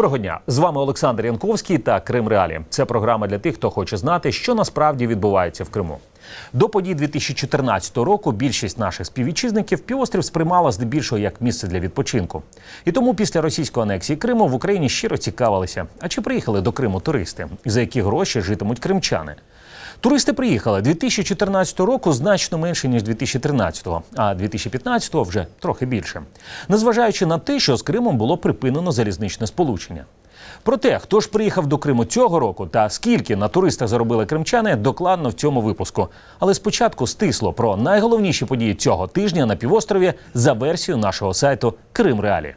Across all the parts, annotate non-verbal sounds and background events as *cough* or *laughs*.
Доброго дня! З вами Олександр Янковський та Крим Реалі. Це програма для тих, хто хоче знати, що насправді відбувається в Криму. До подій 2014 року більшість наших співвітчизників півострів сприймала здебільшого як місце для відпочинку. І тому після російської анексії Криму в Україні щиро цікавилися, а чи приїхали до Криму туристи, за які гроші житимуть кримчани. Туристи приїхали 2014 року значно менше ніж 2013-го, а 2015-го вже трохи більше, незважаючи на те, що з Кримом було припинено залізничне сполучення. Про те, хто ж приїхав до Криму цього року та скільки на туристах заробили кримчани, докладно в цьому випуску. Але спочатку стисло про найголовніші події цього тижня на півострові за версією нашого сайту Крим Реалі.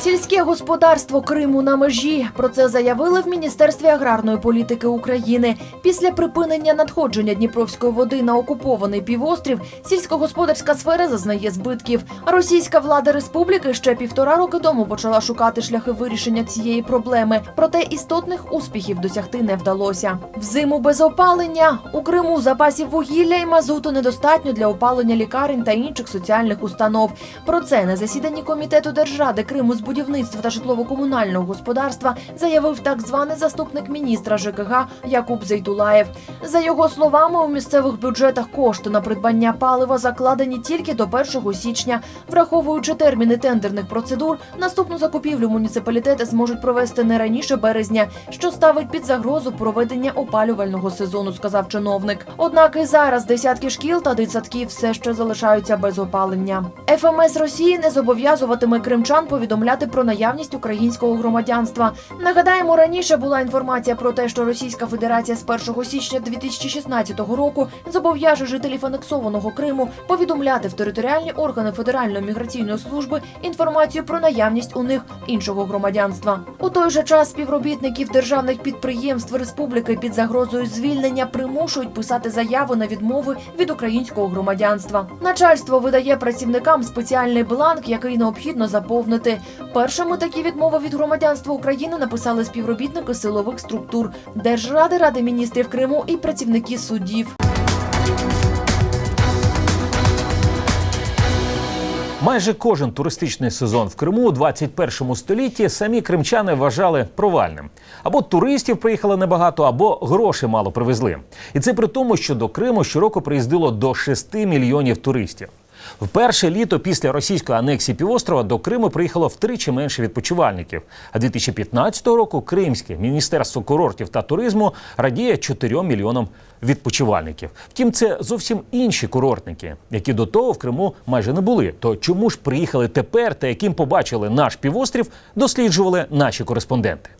Сільське господарство Криму на межі. Про це заявили в Міністерстві аграрної політики України. Після припинення надходження Дніпровської води на окупований півострів сільськогосподарська сфера зазнає збитків. Російська влада республіки ще півтора роки тому почала шукати шляхи вирішення цієї проблеми. Проте істотних успіхів досягти не вдалося. Взиму без опалення у Криму запасів вугілля і мазуту недостатньо для опалення лікарень та інших соціальних установ. Про це на засіданні комітету Держради Криму з будівництва та житлово-комунального господарства заявив так званий заступник міністра ЖКГ Якуб Зейтулаєв. За його словами, у місцевих бюджетах кошти на придбання палива закладені тільки до 1 січня. Враховуючи терміни тендерних процедур, наступну закупівлю муніципалітети зможуть провести не раніше березня, що ставить під загрозу проведення опалювального сезону, сказав чиновник. Однак і зараз десятки шкіл та дитсадків все ще залишаються без опалення. ФМС Росії не зобов'язуватиме кримчан повідомляти про наявність українського громадянства. Нагадаємо, раніше була інформація про те, що Російська Федерація з 1 січня 2016 року зобов'яже жителів анексованого Криму повідомляти в територіальні органи Федеральної міграційної служби інформацію про наявність у них іншого громадянства. У той же час співробітників державних підприємств республіки під загрозою звільнення примушують писати заяви на відмови від українського громадянства. Начальство видає працівникам спеціальний бланк, який необхідно заповнити. Першими такі відмови від громадянства України написали співробітники силових структур Держради, Ради міністрів Криму і працівники судів. Майже кожен туристичний сезон в Криму у 21 столітті самі кримчани вважали провальним. Або туристів приїхало небагато, або гроші мало привезли. І це при тому, що до Криму щороку приїздило до 6 мільйонів туристів. В перше літо після російської анексії півострова до Криму приїхало втричі менше відпочивальників. А 2015 року Кримське міністерство курортів та туризму радіє 4 мільйонам відпочивальників. Втім, це зовсім інші курортники, які до того в Криму майже не були. То чому ж приїхали тепер та яким побачили наш півострів, досліджували наші кореспонденти.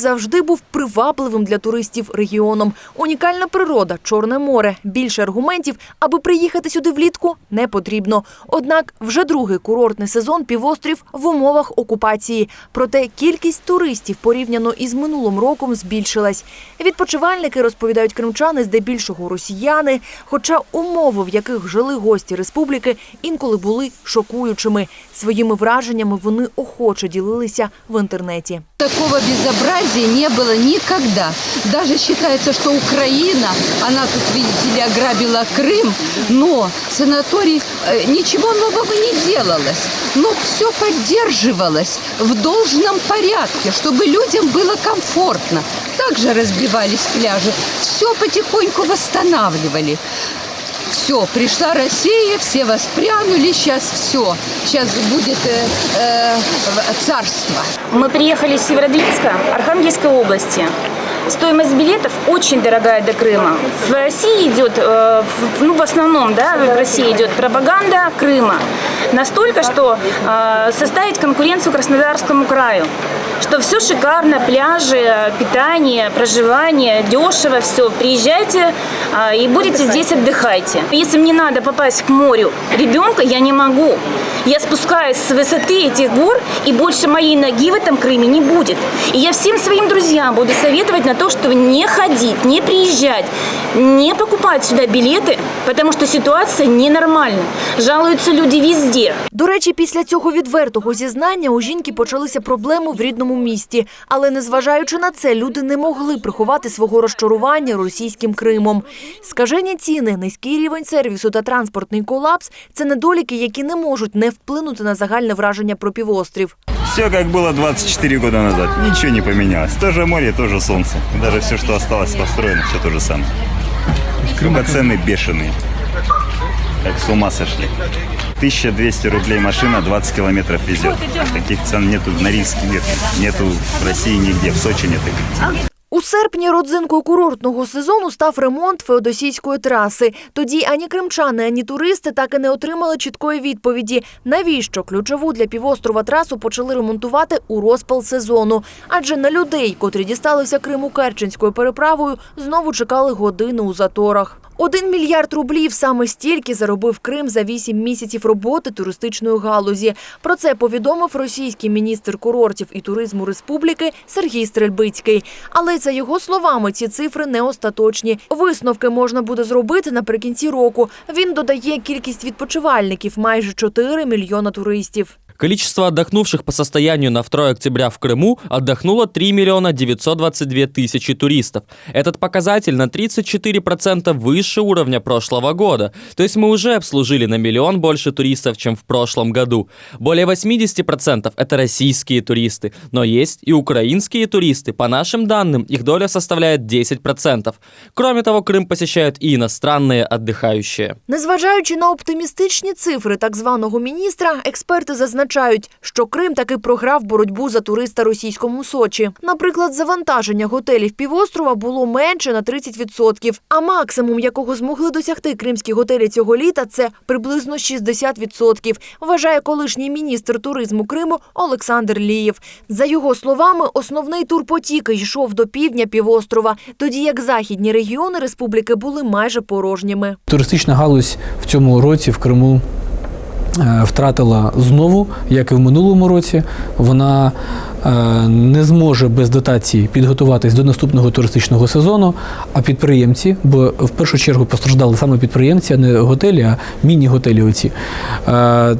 Завжди був привабливим для туристів регіоном. Унікальна природа, Чорне море. Більше аргументів, аби приїхати сюди влітку, не потрібно. Однак вже другий курортний сезон півострів в умовах окупації. Проте кількість туристів порівняно із минулим роком збільшилась. Відпочивальники розповідають кримчани, здебільшого росіяни. Хоча умови, в яких жили гості республіки, інколи були шокуючими. Своїми враженнями вони охоче ділилися в інтернеті. Такого безобразия не было никогда. Даже считается, что Украина, она тут, видите ли, ограбила Крым, но санаторий, э, ничего нового не делалось. Но все поддерживалось в должном порядке, чтобы людям было комфортно. Также разбивались пляжи. Все потихоньку восстанавливали. Все, пришла Россия, все воспрянули, сейчас все. Сейчас будет э, э, царство. Мы приехали из Северодвинска, Архангельской области. Стоимость билетов очень дорогая до Крыма. В России идет, э, ну в основном, да, в России идет пропаганда Крыма. Настолько, что э, составить конкуренцию Краснодарскому краю. Что все шикарно, пляжи, питание, проживание, дешево, все. Приезжайте э, и будете здесь отдыхайте. Если мне надо попасть к морю ребенка, я не могу. Я спускаюсь с высоты этих гор, и больше моей ноги в этом Крыме не будет. И я всем своим друзьям буду советовать на то, чтобы не ходить, не приезжать, не покупать сюда билеты, потому что ситуация ненормальна. Жалуются люди везде. До речі, після цього відвертого зізнання у жінки почалися проблеми в рідному місті. Але незважаючи на це, люди не могли приховати свого розчарування російським Кримом. Скажені ціни, низький рівень сервісу та транспортний колапс це недоліки, які не можуть не вплинути на загальне враження про півострів. Все как было 24 года назад. Ничего не поменялось. То же море, то же солнце. Даже все, что осталось построено, все то же самое. Крыма цены бешеные. Как с ума сошли. 1200 рублей машина, 20 километров везет. Таких цен нету в Норильске, нет. Нету в России нигде, в Сочи нет. У серпні родзинкою курортного сезону став ремонт феодосійської траси. Тоді ані кримчани, ані туристи так і не отримали чіткої відповіді, навіщо ключову для півострова трасу почали ремонтувати у розпал сезону. Адже на людей, котрі дісталися Криму Керченською переправою, знову чекали години у заторах. Один мільярд рублів саме стільки заробив Крим за вісім місяців роботи туристичної галузі. Про це повідомив російський міністр курортів і туризму республіки Сергій Стрельбицький. Але за його словами, ці цифри не остаточні. Висновки можна буде зробити наприкінці року. Він додає кількість відпочивальників майже 4 мільйона туристів. Количество отдохнувших по состоянию на 2 октября в Крыму отдохнуло 3 миллиона 922 тысячи туристов. Этот показатель на 34% выше уровня прошлого года. То есть мы уже обслужили на миллион больше туристов, чем в прошлом году. Более 80% это российские туристы. Но есть и украинские туристы. По нашим данным, их доля составляет 10%. Кроме того, Крым посещают и иностранные отдыхающие. Незважаючи на оптимістичні цифри так званого міністра, експерти зазначають, що Крим таки програв боротьбу за туриста російському Сочі. Наприклад, завантаження готелів півострова було менше на 30%, а максимум, якого змогли досягти кримські готелі цього літа, це приблизно 60%, вважає колишній міністр туризму Криму Олександр Лієв. За його словами, основний турпотік йшов до півдня півострова, тоді як західні регіони республіки були майже порожніми. Туристична галузь в цьому році в Криму втратила знову, як і в минулому році. Вона е, не зможе без дотації підготуватись до наступного туристичного сезону. А підприємці, бо в першу чергу постраждали саме підприємці, а не готелі, а міні-готелі. Оці Е,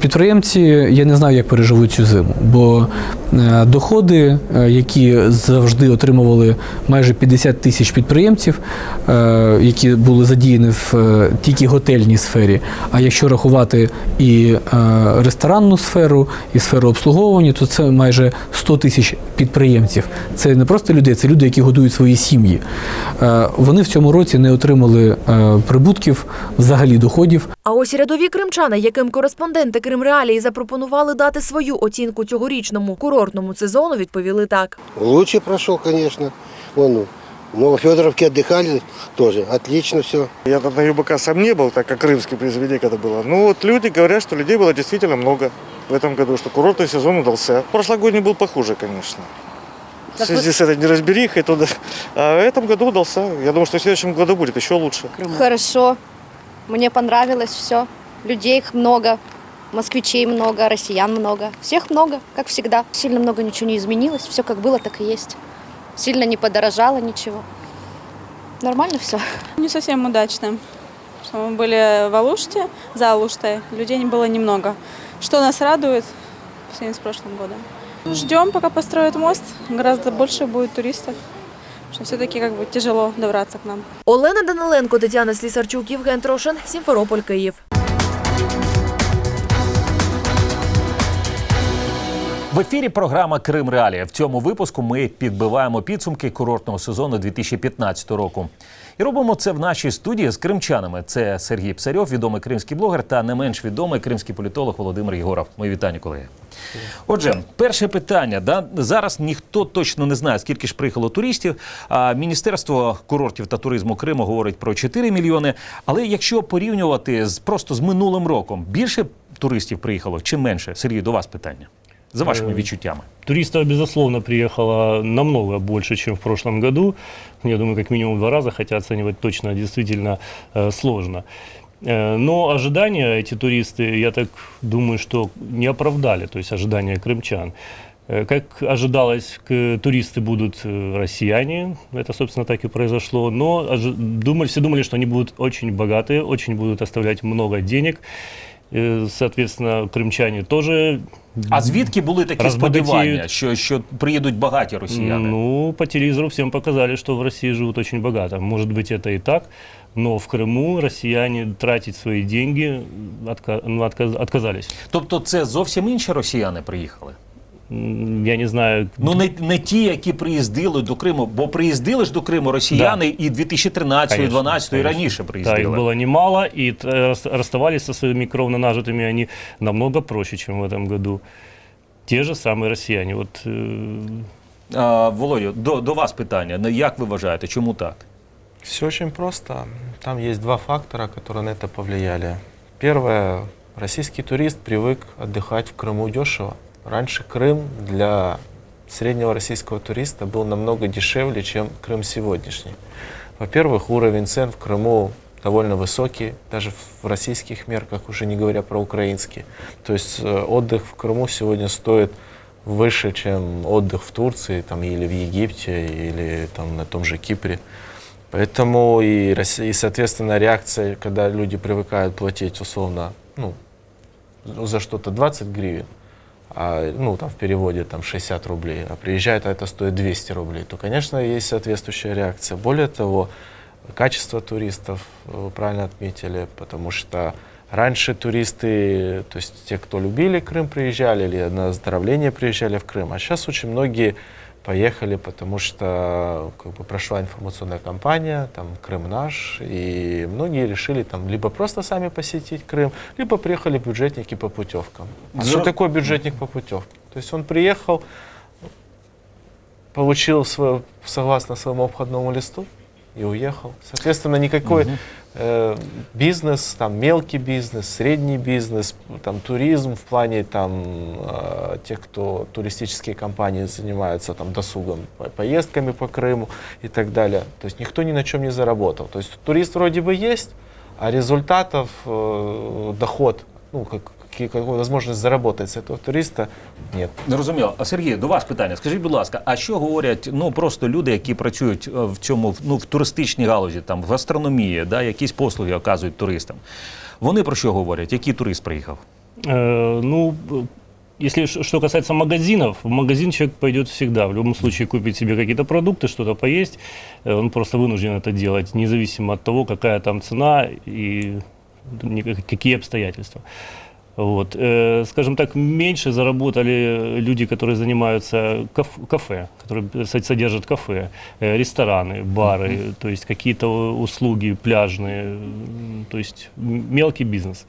підприємці, я не знаю, як переживуть цю зиму, бо е, доходи, е, які завжди отримували майже 50 тисяч підприємців, е, які були задіяні в е, тільки готельній сфері. А якщо рахувати і е, ресторанну сферу, і сферу обслуговування, то це майже 100 тисяч підприємців. Це не просто люди, це люди, які годують свої сім'ї. Е, Вони в цьому році не отримали е, прибутків, взагалі доходів. А ось рядові кримчани, яким кореспонденти Кримреалії запропонували дати свою оцінку цьогорічному курортному сезону, відповіли так. Лучше прошел, конечно. В Новофедоровке отдыхали тоже. Отлично все. Я на ЮБК сам не был, так как крымский произведение когда было. Ну вот люди говорят, что людей было действительно много в этом году, что курортный сезон удался. Прошлогодний был похуже, конечно. В связи с этой неразберихой туда. А в этом году удался. Я думаю, что в следующем году будет еще лучше. Хорошо. Мне понравилось все. Людей их много, москвичей много, россиян много. Всех много, как всегда. Сильно много ничего не изменилось. Все как было, так и есть. Сильно не подорожало ничего. Нормально все. Не совсем удачно. Что мы были в Алуште, за Алуштой, людей было немного. Что нас радует по сравнению с прошлым годом. Ждем, пока построят мост, гораздо больше будет туристов. Что все-таки как бы тяжело добраться к нам. Олена Даниленко, Тетяна Слісарчук, Євген Трошин, Сімферополь, Київ. В ефірі програма Крим Реалія. В цьому випуску ми підбиваємо підсумки курортного сезону 2015 року. І робимо це в нашій студії з кримчанами. Це Сергій Псарьов, відомий кримський блогер, та не менш відомий кримський політолог Володимир Єгоров. Мої вітання, колеги. Отже, перше питання. Да? Зараз ніхто точно не знає, скільки ж приїхало туристів. А Міністерство курортів та туризму Криму говорить про 4 мільйони. Але якщо порівнювати з просто з минулим роком, більше туристів приїхало чи менше? Сергій, до вас питання. За вашими Е, відчуттями. Туристов, безусловно, приехало намного больше, чем в прошлом году. Я думаю, как минимум два раза, хотя оценивать точно действительно э, сложно. Э, Но ожидания эти туристы, я так думаю, что не оправдали, то есть ожидания крымчан. Э, Как ожидалось, туристы будут э, россияне. Это, собственно, так и произошло. Но думали, все думали, что они будут очень богатые, очень будут оставлять много денег. Э, Соответственно, крымчане тоже А звідки були такі Розбагатіють. сподівання, що, що приїдуть багаті росіяни? Ну, по телевизору всем показали, что в России живут очень богато. Может быть, это и так, но в Крыму россияне тратить свои деньги отка- ну, отказ- отказались. Тобто це зовсім інші росіяни приїхали? М, Я не знаю, Ну не, не ті, які приїздили до Криму, бо приїздили ж до Криму росіяни і 2013, Конечно, 2012 і конечно. раніше Да, приїздили. их было немало, и т- рас- расставались со своими кровно нажитыми они намного проще, чем в этом году. Те же самые россияне. Вот э, А, Володю, до, до вас питання. Ну, Як ви вважаєте, чому так? Все очень просто. Там есть два фактора, которые на это повлияли. Первое, российский турист привык отдыхать в Крыму дешево. Раньше Крым для среднего российского туриста был намного дешевле, чем Крым сегодняшний. Во-первых, уровень цен в Крыму довольно высокий, даже в российских мерках, уже не говоря про украинские. То есть э, отдых в Крыму сегодня стоит выше, чем отдых в Турции там, или в Египте, или там, на том же Кипре. Поэтому и, и, соответственно, реакция, когда люди привыкают платить условно ну, за что-то 20 гривен, а, ну, там в переводе там 60 рублей, а приезжает, а это стоит 200 рублей, то, конечно, есть соответствующая реакция. Более того, качество туристов, вы правильно отметили, потому что раньше туристы, то есть те, кто любили Крым, приезжали или на оздоровление приезжали в Крым, а сейчас очень многие поехали, потому что как бы, прошла информационная кампания, там Крым наш, и многие решили там либо просто сами посетить Крым, либо приехали бюджетники по путевкам. А За- что такое бюджетник по путевкам? То есть он приехал, получил свое, согласно своему обходному листу и уехал. Соответственно, никакой э, бизнес, там мелкий бизнес, средний бизнес, там туризм в плане там э, тех, кто туристические компании занимаются там досугом, по- поездками по Крыму и так далее. То есть никто ни на чем не заработал. То есть турист вроде бы есть, а результатов, э, доход, ну, как, возможность заработать с этого туриста нет. Зрозуміло. А Сергій, до вас питання. Скажіть, будь ласка, а що говорять ну просто люди, які працюють е, в цьому ну в туристичній галузі, там в гастрономії, да, якісь послуги оказують туристам? Вони про що говорять? Який турист приїхав? Э, ну, э, если ш- что касается магазинов, в магазин человек пойдет всегда. В любом случае купить себе какие-то продукты, что-то поесть. Э, Он просто вынужден это делать, независимо от того, какая там цена и ни- какие обстоятельства. Вот. Э, Скажем так, меньше заработали люди, которые занимаются каф- кафе, которые со- содержат кафе, э, рестораны, бары, то есть какие-то услуги пляжные, м, то есть м- мелкий бизнес.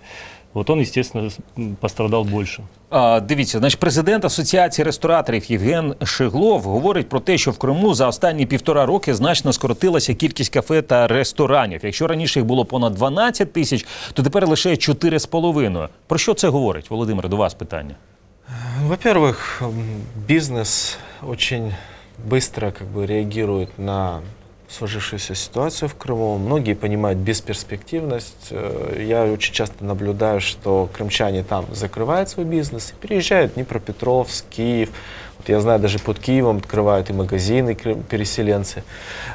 Вот он, естественно, с- м, пострадал больше. А, дивіться, значить, президент Асоціації рестораторів Євген Шиглов говорить про те, що в Криму за останні півтора роки значно скоротилася кількість кафе та ресторанів. Якщо раніше їх було понад 12 тисяч, то тепер лише 4,5. Про що це говорить? Володимир, до вас питання. Во-первых, м, бизнес очень быстро как бы реагирует на сложившуюся ситуацию в Крыму. Многие понимают бесперспективность. Э, Я очень часто наблюдаю, что крымчане там закрывают свой бизнес и переезжают в Днепропетровск, Киев. Вот я знаю, даже под Киевом открывают и магазины переселенцы.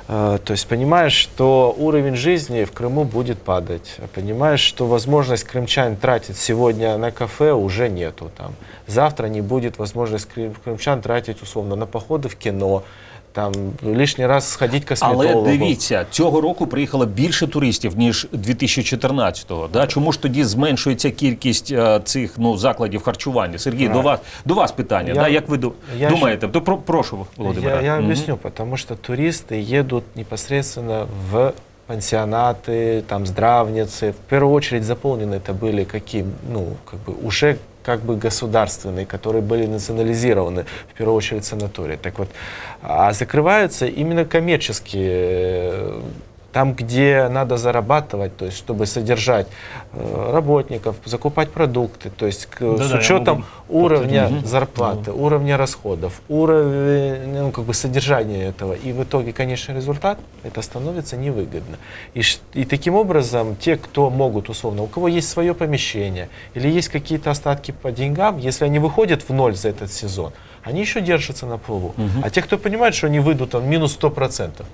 Э, То есть понимаешь, что уровень жизни в Крыму будет падать. Понимаешь, что возможность крымчан тратить сегодня на кафе уже нету. Там. Завтра не будет возможность крым- крымчан тратить условно на походы в кино, там лишний раз сходить к Але косметологу. дивіться, цього року приїхало більше туристів ніж 2014-го. Да? Чому ж тоді зменшується кількість е, цих ну закладів харчування? Сергій, до Правильно. вас до вас питання. Я- да? Як ви ду- я ж- думаєте? То про прошу Володимира. Я, я Мгм. объясню, потому что туристы едут непосредственно в пансионаты, там, здравницы. В первую очередь заполнены это были какие, ну, как бы уже как бы государственные, которые были национализированы, в первую очередь санатории. Так вот, а закрываются именно коммерческие э, Там, где надо зарабатывать, то есть чтобы содержать э, работников, закупать продукты, то есть к- Да-да, с я учетом уровня подтвердить. зарплаты, уровня расходов, уровень ну, как бы содержания этого. И в итоге, конечно, результат это становится невыгодно. И, и таким образом те, кто могут условно, у кого есть свое помещение или есть какие-то остатки по деньгам, если они выходят в ноль за этот сезон, они еще держатся на плаву. А те, кто понимает, что они выйдут там минус 100%,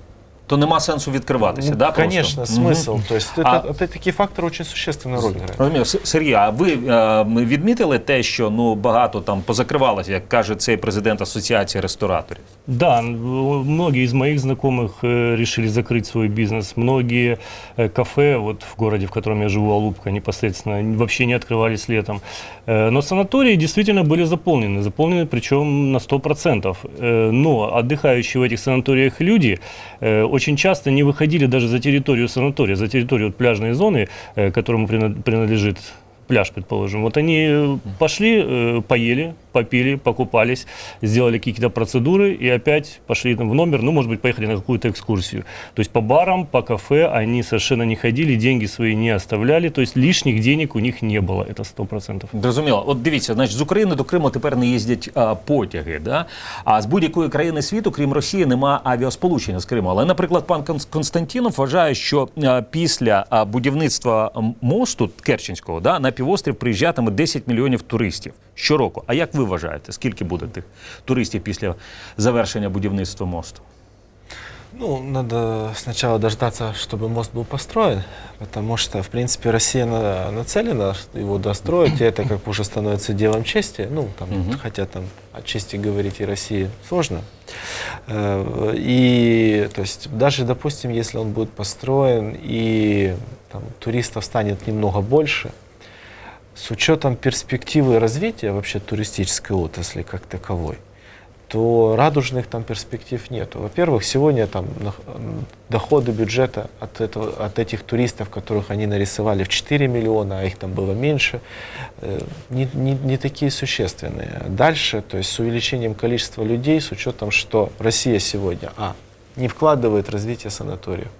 То нема сенсу відкриватися, ну, да? просто? конечно, Мгм. смысл. То есть это, А- это такие факторы очень существенную роль играют. Розумію, С- Сергій, а ви е, ми відмітили те, що ну багато там позакривалося, як каже цей президент Асоціації рестораторів? Да, н- многие из моих знакомых э, решили закрыть свой бизнес. Многие э, кафе, вот в городе, в котором я живу, Алупка, непосредственно, н- вообще не открывались летом. Э, Но санатории действительно были заполнены, заполнены причем на 100%. Э, Но отдыхающие в этих санаториях люди э, очень часто не выходили даже за территорию санатория, за территорию вот пляжной зоны, э, которому прино- принадлежит пляж, предположим. Вот они э, пошли, э, поели, попили, покупались, сделали какие-то процедуры и опять пошли там в номер, ну, может быть, поехали на какую-то экскурсию. То есть по барам, по кафе они совершенно не ходили, деньги свои не оставляли, то есть лишних денег у них не было, это сто процентов. Зрозуміло. От дивіться, значить, з України до Криму тепер не їздять а, потяги. Да? А з будь-якої країни світу, крім Росії, нема авіасполучення з Криму. Але, наприклад, пан Конс- Константінов вважає, що а, після а, будівництва м, мосту Керченського да, на півострів приїжджатиме 10 мільйонів туристів щороку. А як ви вважаєте, скільки буде тих туристів після завершення будівництва мосту? Ну, надо сначала дождаться, чтобы мост был построен, потому что, в принципе, Россия на- нацелена его достроить, и это как бы уже становится делом чести. Ну, там, хотя там о чести говорить и России сложно. Э, И, то есть, даже, допустим, если он будет построен и там, туристов станет немного больше, с учетом перспективы развития вообще туристической отрасли как таковой, то радужных там перспектив нету. Во-первых, сегодня там доходы бюджета от, этого, от этих туристов, которых они нарисовали в 4 миллиона, а их там было меньше, э, не, не, не такие существенные. Дальше, то есть с увеличением количества людей, с учетом, что Россия сегодня, а, не вкладывает развитие санаториев,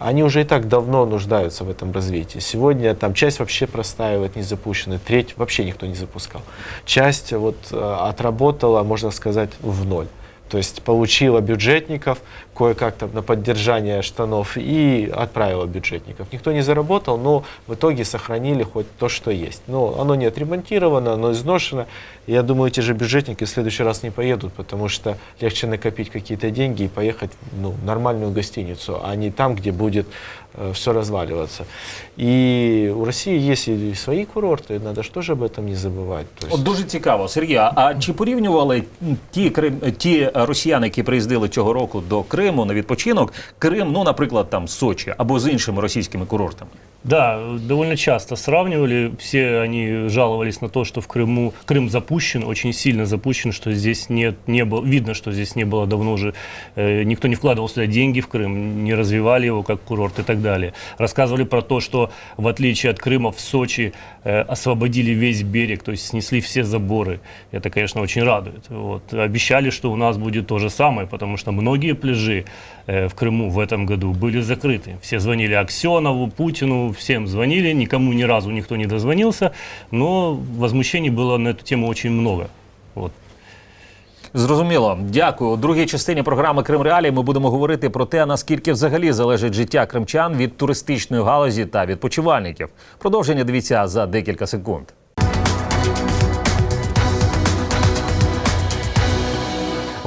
они уже и так давно нуждаются в этом развитии. Сегодня там часть вообще простаивает, не запущена, треть вообще никто не запускал. Часть вот э, отработала, можно сказать, в ноль. То есть получила бюджетников кое-как там на поддержание штанов и отправила бюджетников. Никто не заработал, но в итоге сохранили хоть то, что есть. Но оно не отремонтировано, оно изношено. Я думаю, эти же бюджетники в следующий раз не поедут, потому что легче накопить какие-то деньги и поехать ну, в нормальную гостиницу, а не там, где будет все разваливаться. И у России есть и свои курорты, надо же тоже об этом не забывать. То есть- От дуже цікаво, Сергія. А чи порівнювали ті Крим, ті росіяни, які приїздили цього року до Криму на відпочинок, Крим, ну, наприклад, там Сочі або з іншими російськими курортами? Да, довольно часто сравнивали. Все они жаловались на то, что в Крыму Крым запущен, очень сильно запущен, что здесь нет, не было, видно, что здесь не было давно уже, э, никто не вкладывал сюда деньги в Крым, не развивали его как курорт и так далее. Рассказывали про то, что в отличие от Крыма в Сочи э, освободили весь берег, то есть снесли все заборы. Это, конечно, очень радует. Вот. Обещали, что у нас будет то же самое, потому что многие пляжи э, в Крыму в этом году были закрыты. Все звонили Аксенову, Путину, всем звонили, никому ни разу никто не дозвонился, но возмущений было на эту тему очень много. Зрозуміло, дякую. У другій частині програми Крим Реалії ми будемо говорити про те, наскільки взагалі залежить життя кримчан від туристичної галузі та відпочивальників. Продовження дивіться за декілька секунд.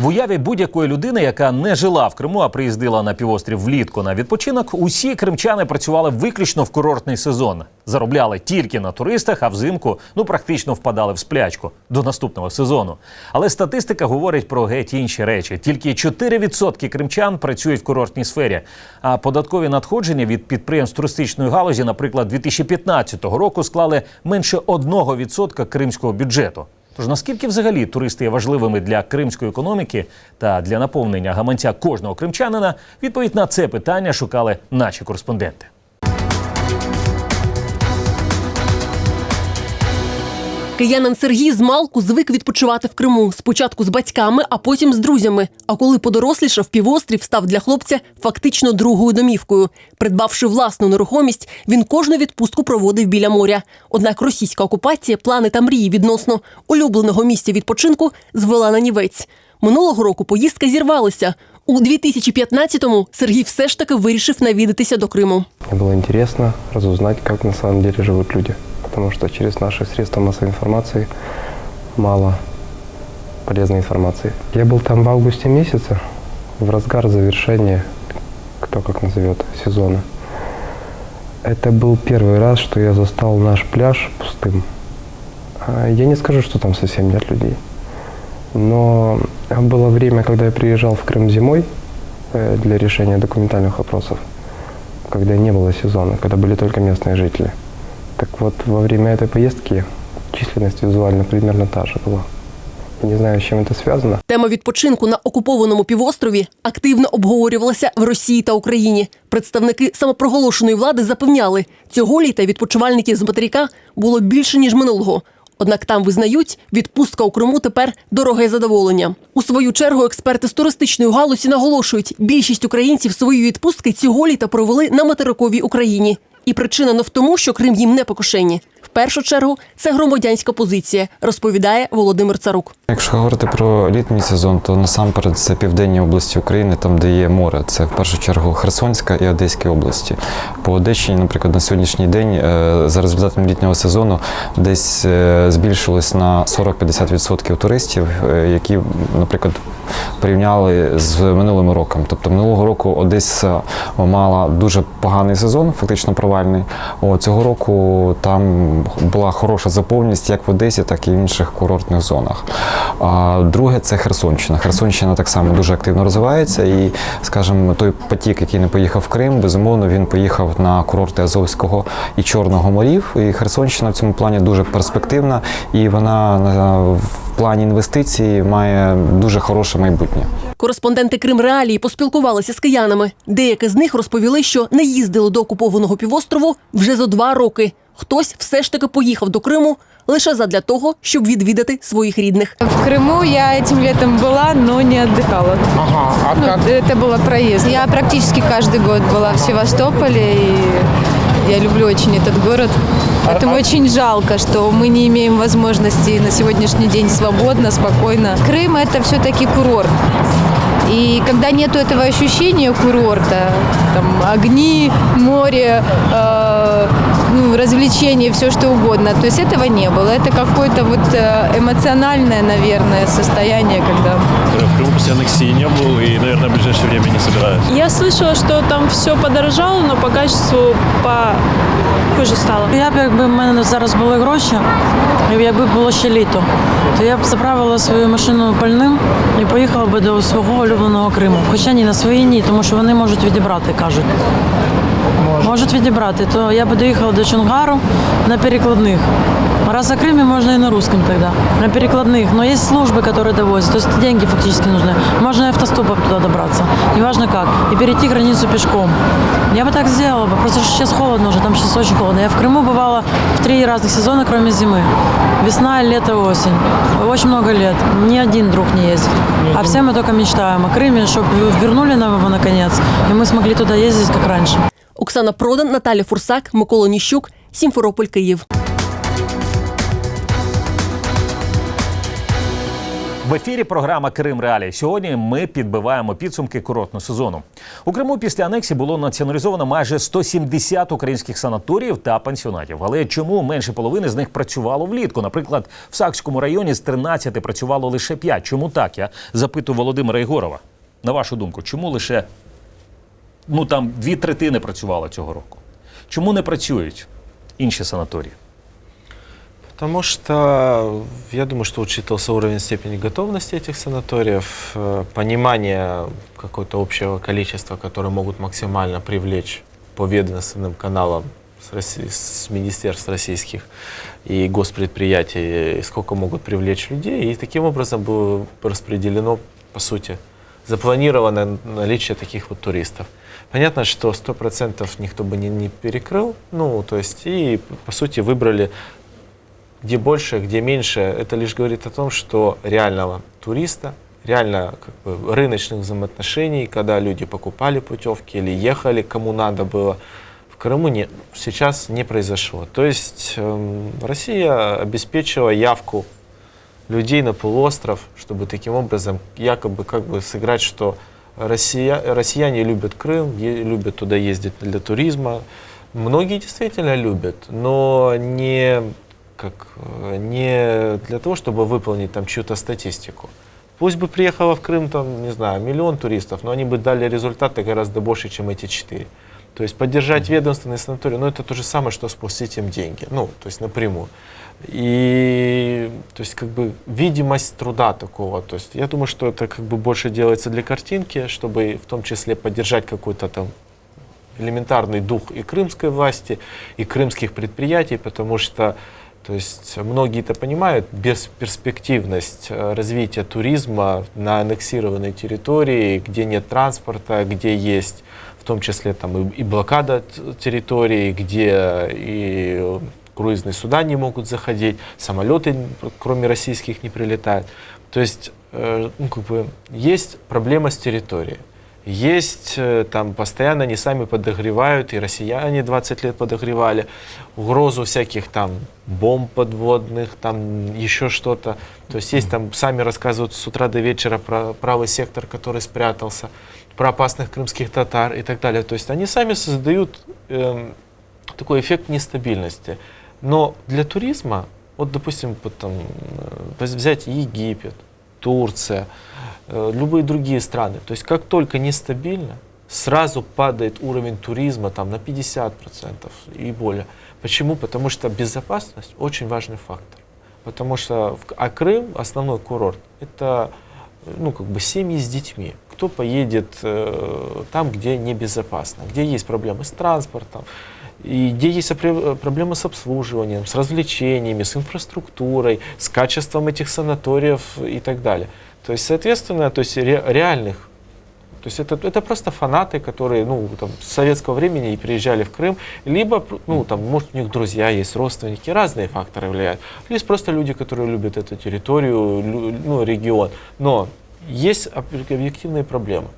В уяві будь-якої людини, яка не жила в Криму, а приїздила на півострів влітку на відпочинок, усі кримчани працювали виключно в курортний сезон. Заробляли тільки на туристах, а взимку ну практично впадали в сплячку до наступного сезону. Але статистика говорить про геть інші речі. Тільки 4% кримчан працюють в курортній сфері. А податкові надходження від підприємств туристичної галузі, наприклад, 2015 року склали менше 1% кримського бюджету. Тож наскільки взагалі туристи є важливими для кримської економіки та для наповнення гаманця кожного кримчанина? Відповідь на це питання шукали наші кореспонденти. Киянин Сергій з малку звик відпочивати в Криму. Спочатку з батьками, а потім з друзями. А коли подорослішав, півострів став для хлопця фактично другою домівкою. Придбавши власну нерухомість, він кожну відпустку проводив біля моря. Однак російська окупація, плани та мрії відносно улюбленого місця відпочинку звела на нівець. Минулого року поїздка зірвалася. У 2015-му Сергій все ж таки вирішив навідатися до Криму. Мне было интересно разузнать, как на самом деле живут люди. Потому что через наши средства массовой информации мало полезной информации. Я был там в августе месяце, в разгар завершения, кто как назовет, сезона. Это был первый раз, что я застал наш пляж пустым. А, Я не скажу, что там совсем нет людей. Но было время, когда я приезжал в Крым зимой э, для решения документальных вопросов когда не было сезона, когда были только местные жители. Так вот, во время этой поездки численность визуально примерно та же была. Не знаю, с чем это связано. Тема відпочинку на окупованому півострові активно обговорювалася в Росії та Україні. Представники самопроголошеної влади запевняли, цього літа відпочивальників з материка було більше ніж минулого. Однак там визнають, відпустка у Криму тепер дороге задоволення. У свою чергу експерти з туристичної галузі наголошують, більшість українців свої відпустки цього літа провели на материковій Україні. І причина не в тому, що Крим їм не по кишені. Першу чергу це громадянська позиція, розповідає Володимир Царук. Якщо говорити про літній сезон, то насамперед це південні області України, там де є море. Це в першу чергу Херсонська і Одеська області. По Одещині, наприклад, на сьогоднішній день е, за результатом літнього сезону десь е, збільшилось на 40-50% туристів, е, які, наприклад, порівняли з минулим роком. Тобто минулого року Одеса мала дуже поганий сезон, фактично провальний. О, цього року там була хороша заповненість як в Одесі, так і в інших курортних зонах. А друге це Херсонщина. Херсонщина так само дуже активно розвивається. І, скажімо, той потік, який не поїхав в Крим, безумовно, він поїхав на курорти Азовського і Чорного морів. І Херсонщина в цьому плані дуже перспективна, і вона в плані інвестицій має дуже хороше майбутнє. Кореспонденти Крим Реалії поспілкувалися з киянами. Деякі з них розповіли, що не їздили до окупованого півострову вже за два роки Хтось все ж таки поїхав до Криму лише задля того, щоб відвідати своїх рідних. В Крыму я этим летом была, но не отдыхала. Ага, а Ну, это было проезд. Я практически каждый год была в Севастополе, и я люблю очень этот город. Поэтому очень жалко, что мы не имеем возможности на сегодняшний день свободно, спокойно. Крым – это все-таки курорт. И когда нету этого ощущения курорта, там огни, море, э, ну, развлечения, все что угодно, то есть этого не было. Это какое-то вот э, эмоциональное, наверное, состояние, когда В Крыму после аннексии не был и, наверное, в ближайшее время не собираюсь. Я слышала, что там все подорожало, но по качеству по хуже стало. Я б якби в мене зараз були гроші, і якби було ще літо, то я б заправила свою машину пальним і поїхала би до свого улюбленого Криму. Хоча ні на свої ні, тому що вони можуть відібрати, кажуть. Можуть відібрати, то я би доїхала до Чонгару на перекладних. Раз о Крыме можно и на русском тогда, на перекладных. Но есть службы, которые довозят, то есть деньги фактически нужны. Можно и автостопом туда добраться, неважно как, и перейти границу пешком. Я бы так сделала бы, просто что сейчас холодно уже, там сейчас очень холодно. Я в Крыму бывала в три разных сезона, кроме зимы. Весна, лето, осень. Очень много лет. Ни один друг не ездит. А все мы только мечтаем о Крыме, чтобы вернули нам его наконец, и мы смогли туда ездить, как раньше. Оксана Продан, Наталя Фурсак, Микола Ніщук, Сімферополь, Київ. В ефірі програма Крим Реалії. Сьогодні ми підбиваємо підсумки курортного сезону. У Криму після анексії було націоналізовано майже 170 українських санаторіїв та пансіонатів. Але чому менше половини з них працювало влітку? Наприклад, в Сакському районі з 13 працювало лише 5. Чому так? Я запитую Володимира Єгорова. На вашу думку, чому лише ну там дві третини працювало цього року? Чому не працюють інші санаторії? Потому что я думаю, что учитывался уровень степени готовности этих санаториев, э, понимание какого-то общего количества, которые могут максимально привлечь по ведомственным каналам с, Росси- с министерств российских и госпредприятий, и сколько могут привлечь людей. И таким образом было распределено, по сути, запланировано наличие таких вот туристов. Понятно, что 100% никто бы не, не перекрыл, ну, то есть, и, по сути, выбрали где больше, где меньше, это лишь говорит о том, что реального туриста, реально как бы, рыночных взаимоотношений, когда люди покупали путевки или ехали, кому надо было, в Крыму не, сейчас не произошло. То есть эм, Россия обеспечила явку людей на полуостров, чтобы таким образом якобы как бы сыграть, что Россия, россияне любят Крым, е- любят туда ездить для туризма. Многие действительно любят, но не, как, не для того, чтобы выполнить там чью-то статистику. Пусть бы приехало в Крым, там, не знаю, миллион туристов, но они бы дали результаты гораздо больше, чем эти четыре. То есть поддержать ведомственный санаторий, ну это то же самое, что спустить им деньги, ну, то есть напрямую. И, то есть, как бы, видимость труда такого, то есть, я думаю, что это, как бы, больше делается для картинки, чтобы в том числе поддержать какой-то там элементарный дух и крымской власти, и крымских предприятий, потому что то есть многие это понимают, бесперспективность э, развития туризма на аннексированной территории, где нет транспорта, где есть в том числе там и, и блокада территории, где и круизные суда не могут заходить, самолеты, кроме российских, не прилетают. То есть, э, ну, как бы, есть проблема с территорией. Есть э, там постоянно они сами подогревают, и россияне 20 лет подогревали, угрозу всяких там бомб подводных, там еще что-то. То есть есть там, сами рассказывают с утра до вечера про правый сектор, который спрятался, про опасных крымских татар и так далее. То есть они сами создают эм, такой эффект нестабильности. Но для туризма, вот допустим, вот там, э, взять Египет, Турция, э, любые другие страны. То есть как только нестабильно, сразу падает уровень туризма там, на 50% и более. Почему? Потому что безопасность очень важный фактор. Потому что а Крым, основной курорт, это э, ну, как бы семьи с детьми. Кто поедет э, там, где небезопасно, где есть проблемы с транспортом, и где есть опре- проблемы с обслуживанием, с развлечениями, с инфраструктурой, с качеством этих санаториев и так далее. То есть, соответственно, то есть ре- реальных то есть это, это просто фанаты, которые ну, там, с советского времени и приезжали в Крым, либо, ну, там, может, у них друзья есть, родственники, разные факторы влияют. Есть просто люди, которые любят эту территорию, ну, регион. Но есть об- объективные проблемы.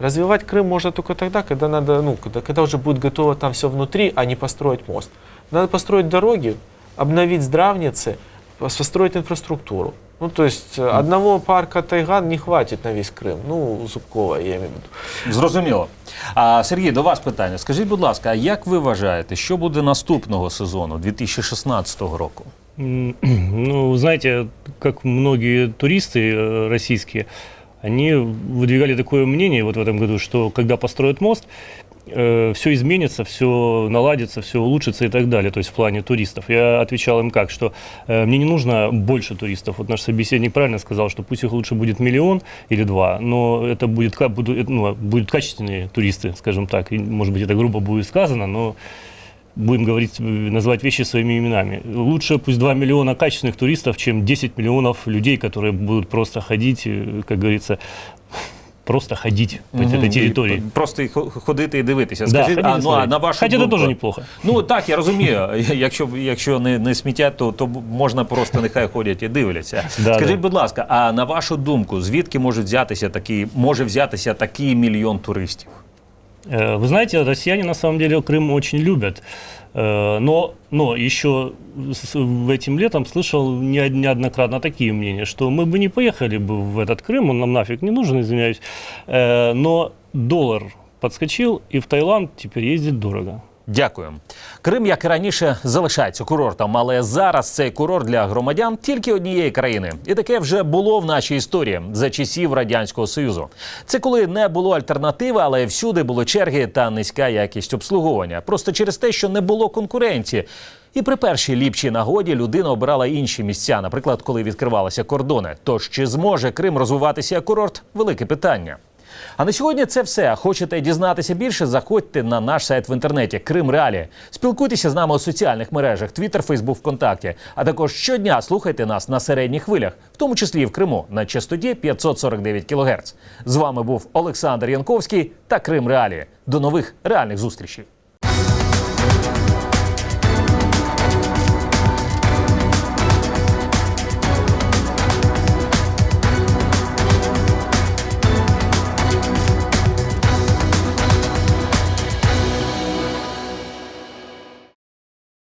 Развивать Крым можно только тогда, когда надо, ну, когда, когда уже будет готово там все внутри, а не построить мост. Надо построить дороги, обновить здравницы, пос- построить инфраструктуру. Ну, то есть э, одного парка Тайган не хватит на весь Крим. Ну, Зубкова, я имею в виду. Зрозуміло. А Сергій, до вас питання. Скажіть, будь ласка, а як ви вважаєте, що буде наступного сезону 2016 року? *clears throat* М, Ну, знаете, как многие туристы э, российские, они выдвигали такое мнение вот в этом году, что когда построят мост, все изменится, все наладится, все улучшится и так далее, то есть в плане туристов. Я отвечал им как, что э, мне не нужно больше туристов. Вот наш собеседник правильно сказал, что пусть их лучше будет миллион или два, но это будет, ка- буду- это, ну, будут качественные туристы, скажем так. И, может быть, это грубо будет сказано, но будем говорить, э, назвать вещи своими именами. Лучше пусть 2 миллиона качественных туристов, чем 10 миллионов людей, которые будут просто ходить, э, как говорится, просто ходить по Мгм. этой территории. І Просто і хо- ходити і дивитися. Да, Скажіть, ходити, а, ну, а смотреть. на вашу Хотя это думку? тоже неплохо. Ну так, я розумію. Якщо, якщо не, не смітять, то, то можна просто нехай ходять і дивляться. *laughs* Да, Скажіть, да. будь ласка, а на вашу думку, звідки можуть взятися такий, може взятися такий мільйон туристів? Э, Вы знаете, россияне на самом деле Крым очень любят. Э, Но, но еще с- в этим летом слышал не- неоднократно такие мнения, что мы бы не поехали бы в этот Крым, он нам нафиг не нужен, извиняюсь. Э, Но доллар подскочил, и в Таиланд теперь ездить дорого. Дякую. Крим, як і раніше, залишається курортом, але зараз цей курорт для громадян тільки однієї країни. І таке вже було в нашій історії за часів радянського союзу. Це коли не було альтернативи, але всюди були черги та низька якість обслуговування. Просто через те, що не було конкуренції. І при першій ліпшій нагоді людина обирала інші місця, наприклад, коли відкривалися кордони. Тож чи зможе Крим розвиватися як курорт? Велике питання. А на сьогодні це все. Хочете дізнатися більше? Заходьте на наш сайт в інтернеті Крим Реалі. Спілкуйтеся з нами у соціальних мережах Twitter, Facebook, ВКонтакті. А також щодня слухайте нас на середніх хвилях, в тому числі і в Криму на частоті 549 кГц. З вами був Олександр Янковський та Крим Реалі. До нових реальних зустрічей.